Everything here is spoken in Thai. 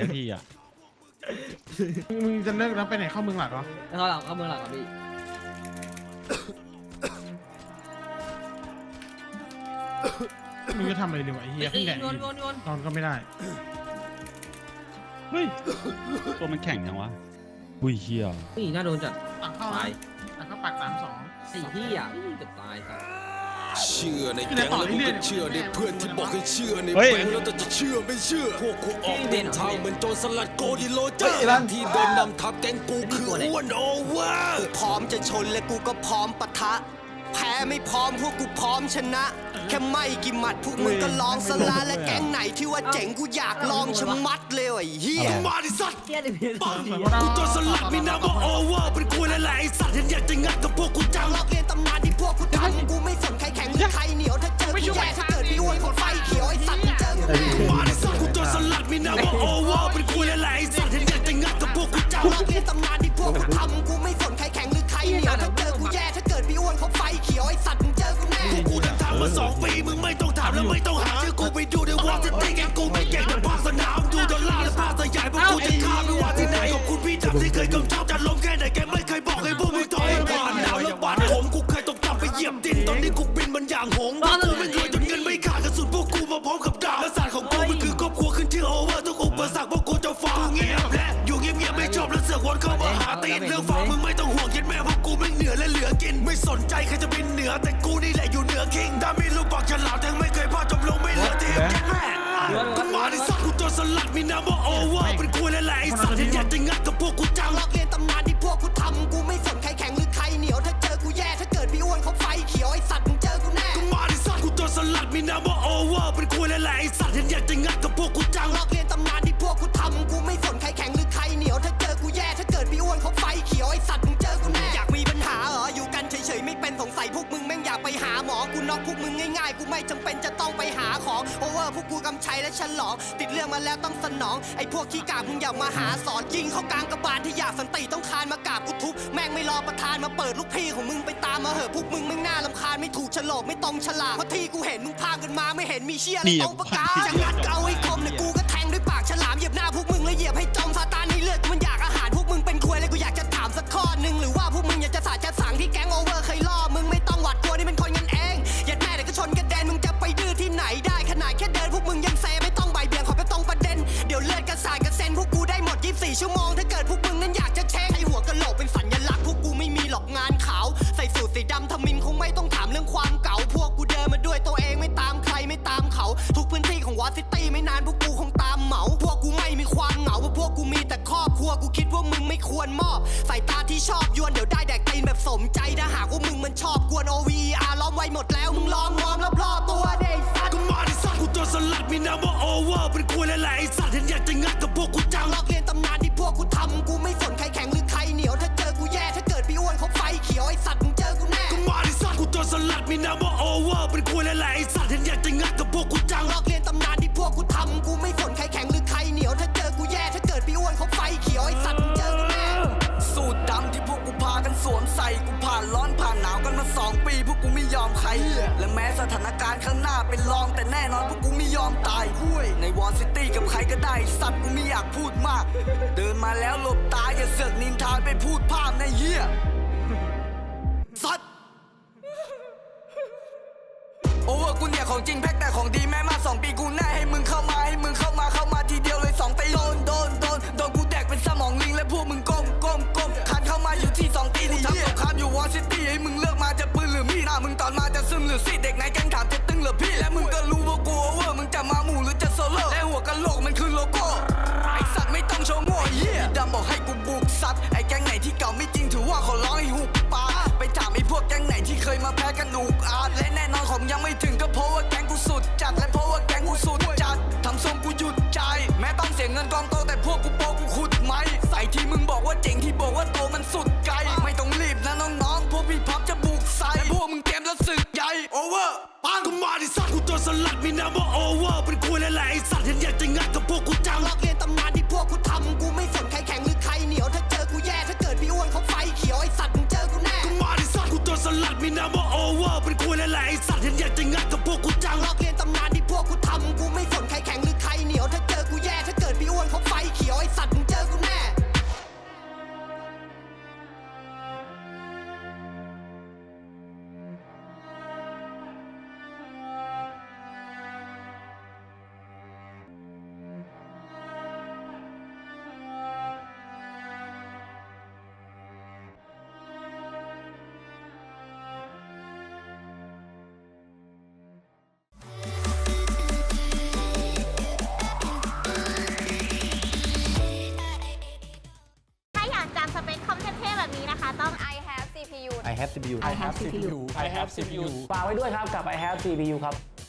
ทักทีอะมึงจะเลิกแล้วไปไหนเข้าเมืองหลักเหรอแล้วเขาหลังเข้าเมืองหลังครับพี่มึงจะทำอะไรดีวะไอ้เหี้ยเพิ่งแดกนวลนวลนวลนอนก็ไม่ได้เฮ้ยตัวมันแข็งยังวะอุ้ยเฮียนี่น่าโดนจัด ตักเข้าตายตักเข้าปากสามสอง สี่ที่อะเกือบตายสัส เชื่อในแก๊งแล้วมึงก็เชื่อในเพื่อนที่บอกให้เชื่อในเฮ้ยแก๊งแล้วแต่จะเชื่อไม่เชื่อ พวกกูออกเดินทางเหมือนโจรสลัดโกดิโลเจอร์ที่เดินนำทัพแก๊งกูคืออ้วนโอเวอร์ พร้อมจะชนและกูก็พร้อมปะทะ แพ้ไม่พร้อมพวกกูพร้อมชนะ แค่ไม่กี่หมัดพวกมึงก็ลองสละและแก๊งไหนที่ว่าเจ๋งกูอยากลองชะมัดเลยไอ้เหี้ยมาดิสัตว์เฮียดิพี่ปังกูโจรสลัดมีนามว่าโอเวอร์เป็นกูและแหละไอ้สัตว์เห็นอยากจะงัดกับพวกกูจังลอกเรียนตำนานที่พวกกูทำกูไม่สนใครแข็งหรือใครเหนียวถ้าเจอกูแย่ถ้าเกิดพี่อ้วนคนไฟเขียวไอ้สัตว์มึงเจอกูแน่ สองปีมึงไม่ต้องถามและไม่ต้องหาชื่อกูไปดูในวอลจะตีกันกูไม่เก่งแต่ภาคสนามดูดอลลาร์และภาคสยายพวกกูจะฆ่าไม่ว่าที่ไหนขอบคุณพี่ดำที่เคยกำชับจะล้มแค่ไหนแกไม่เคยบอกให้พวกมึงถอยก่อนหนาวและบาดผมกูเคยตกต่ำไปเหยียบดินตอนนี้กูบินมันอย่างหงส์กูไม่รวยจนเงินไม่ขาดกระสุนพวกกูมาพร้อมกับดาบและศาสตร์ของกูมันคือครอบครัวขึ้นชื่อโอเวอร์ทุกอุปสรรคพวกกูจะฝ่าเงียบและอยู่เงียบๆไม่ชอบแล้วเสือกวนเข้ามาหาตีนเรื่องฟ้ามึงไม่ต้องห่วงยันแม่พวกกูไม่เหนือและเหลือกินไม่สนใจใครจะบินเหนือ กูนี่แหละอยู่เหนือคิงถ้ามีลูกบอกฉลาดยังไม่เคยพลาดจบลงไม่เหลือทีมยันแม่กูมาที่สักกูตัวสลัดมีนามว่าโอเวอร์เป็นกูและแหละ ง่ายๆกูไม่จำเป็นจะต้องไปหาของโอเวอร์พวกกูกำชัยและฉลองติดเรื่องมาแล้วต้องสนอง ไอ้พวกขี้กากมึงอยากมาหาสอนยิงเข้ากลางกระบาลที่อยากสันติต้องคานมากราบกูทุบแม่งไม่รอประธานมาเปิดลูกพี่ของมึงไปตามมาเหอะพวกมึงไม่งน่าลำคาญไม่ถูกโฉลกไม่ตรงฉลากเพราะที่กูเห็นมึงพากันมาไม่เห็นมีเชี่ยอะไรนี่ตรงประกาศจะงัดเอาให้คมเนี่ยกูก็แทงด้วยปากฉลามเหยียบหน้าพวกมึงแล้วเหยียบให้จมซาตานให้เลือดกูมันอยากอาหาร 24 ชั่วโมงถ้าเกิดพวกมึงนั้นอยากจะเช็คไอหัวกะโหลกเป็นสัญลักษณ์พวกกูไม่มีหรอกงานขาวใส่สูทสีดำทำมินคงไม่ต้องถามเรื่องความเก่าพวกกูเดินมาด้วยตัวเองไม่ตามใครไม่ตามเขา ทุกพื้นที่ของวอซิตี้ไม่นานพวกกูคงตามเหมา พวกกูไม่มีความเหงาเพราะพวกกูมีแต่ครอบครัวกูคิดว่ามึงไม่ควรมอบสายตาที่ชอบยวนเดี๋ยวได้แดกตีนแบบสมใจถ้าหากว่ามึงมันชอบกวน OVR ล้อมไว้หมดแล้วมึงล้อมล้อมรอบๆตัวเด็กสัตว์กูมาที่สัตว์กูตัวสลัดมีนามว่าโอเวอร์เป็นกูและแหละไอ้สัตว มีนามว่าโอเวอร์เป็นกูและแหละไอสัตว์ที่อยากจะงัดกับพวกกูจังลอกเรียนตำนานที่พวกกูทำกูไม่สนใครแข็งหรือใครเหนียวถ้าเจอกูแย่ถ้าเกิดพี่อ้วนเขาไฟเขียวไอสัตว์มึงเจอกูแน่สูตรดำที่พวกกูพากันสวมใส่กูผ่านร้อนผ่านหนาวกันมาสองปี พวกกูไม่ยอมใคร และแม้สถานการณ์ข้างหน้าเป็นรองแต่แน่นอนพวกกูไม่ยอมตายในวอลซิตี้กับใครก็ได้สัตว์กูไม่อยากพูดมาก เดินมาแล้วหลบตาอย่าเสือกนินทาไปพูดภาพในเหี้ย ของจริงแพ็คแต่ของดีแม่มาสองปีกูแน่ให้มึงเข้ามาให้มึงเข้ามาเข้ามาทีเดียวเลยสองตีโดนโดนโดนโดนกูแดกเป็นสมองลิงและพวกมึงก้มก้มก้มคันเข้ามาอยู่ที่สองตีนี่ทำสงครามอยู่วอซิตี้ให้มึงเลือกมาจะปืนหรือมีดหน้ามึงตอนมาจะซึมหรือซีดเด็กไหนแกงถามจะตึงหรือพี่และมึงก็รู้ว่ากูโอเวอร์มึงจะมาหมู่หรือจะโซโล่และหัวกะโหลกมันคือโลโก้ไอสัตว์ไม่ต้องโชว์มั่เหี้ยดำบอกให้กูบุกซัดไอแก๊งไหนที่เก่าไม่จริงถือว่าขอร้องให้หุบปากไปถามไอพวกแก๊งไหนที่เคยมาแพ้กันอุกอา น้อ I have CPU I have CPU I have CPU ฝากไว้ด้วยครับกับ I have CPU ครับ